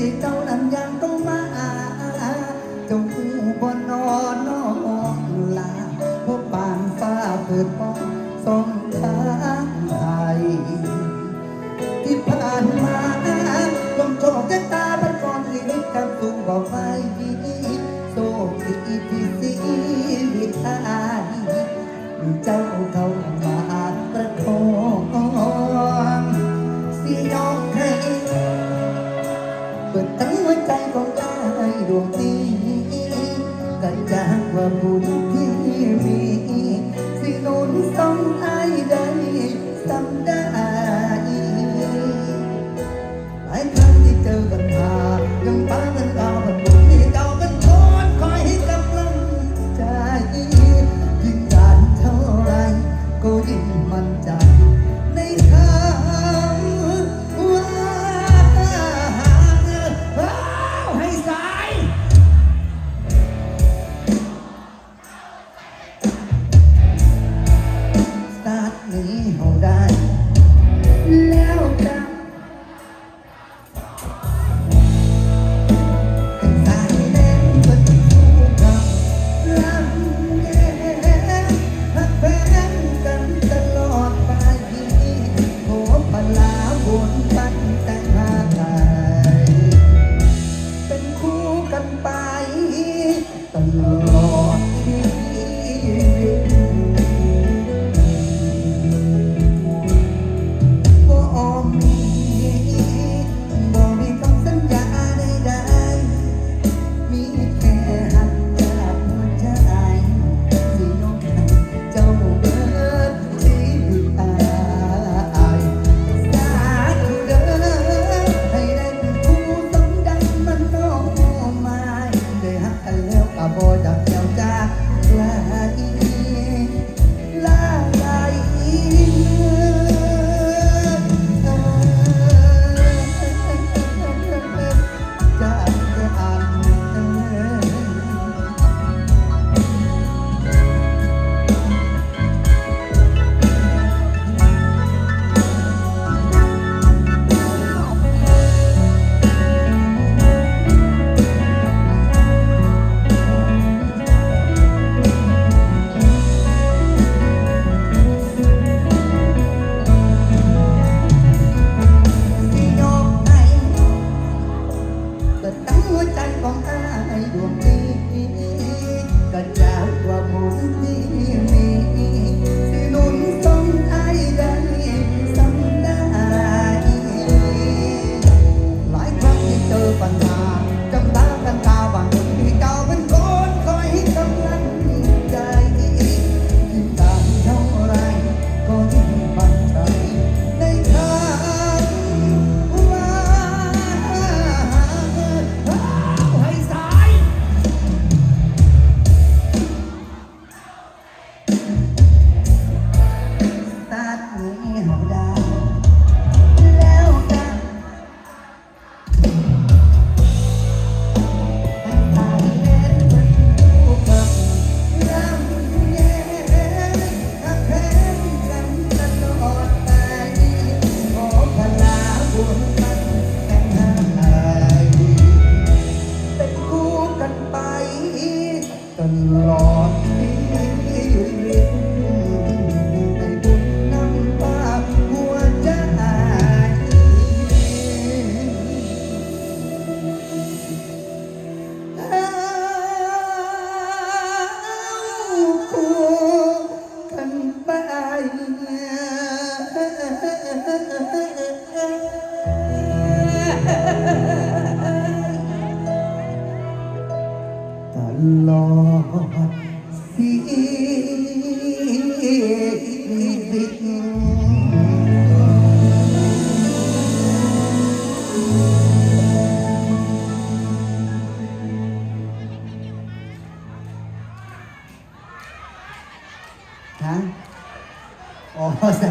เป็นมือที่เจ้านั้นยังต้องมาเจ้าคู่บนนอนนอนลาพบปานฟ้าเปิดมองสองทางไทยที่ผ่านมาลมโชคชะตาเป็นก่อนชีวิตกับสุขบอกไปดีโชคดีที่ชีวิตอายมีเจ้าเข้า ดวงนี้ก็จางว่าผู้ amor Huh? Oh, what's that?